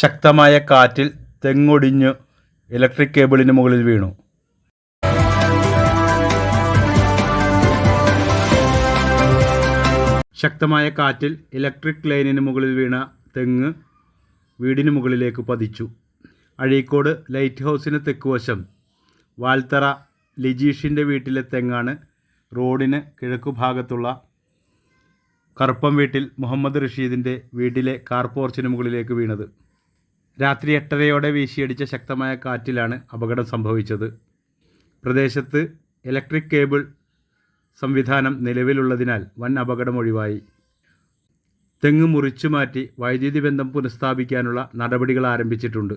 ശക്തമായ കാറ്റിൽ തെങ്ങൊടിഞ്ഞു ഇലക്ട്രിക് കേബിളിന് മുകളിൽ വീണു. ശക്തമായ കാറ്റിൽ ഇലക്ട്രിക് ലൈനിന് മുകളിൽ വീണ തെങ്ങ് വീടിന് മുകളിലേക്ക് പതിച്ചു. അഴീക്കോട് ലൈറ്റ് ഹൗസിന് തെക്കുവശം വാൽത്തറ ലിജീഷിന്റെ വീട്ടിലെ തെങ്ങാണ് റോഡിന് കിഴക്കു ഭാഗത്തുള്ള കറുപ്പം വീട്ടിൽ മുഹമ്മദ് റഷീദിന്റെ വീട്ടിലെ കാർ പോർച്ചിന് മുകളിലേക്ക് വീണത്. രാത്രി എട്ടരയോടെ വീശിയടിച്ച ശക്തമായ കാറ്റിലാണ് അപകടം സംഭവിച്ചത്. പ്രദേശത്ത് ഇലക്ട്രിക് കേബിൾ സംവിധാനം നിലവിലുള്ളതിനാൽ വൻ അപകടം ഒഴിവായി. തെങ്ങ് മുറിച്ചു മാറ്റി വൈദ്യുതി ബന്ധം പുനഃസ്ഥാപിക്കാനുള്ള നടപടികൾ ആരംഭിച്ചിട്ടുണ്ട്.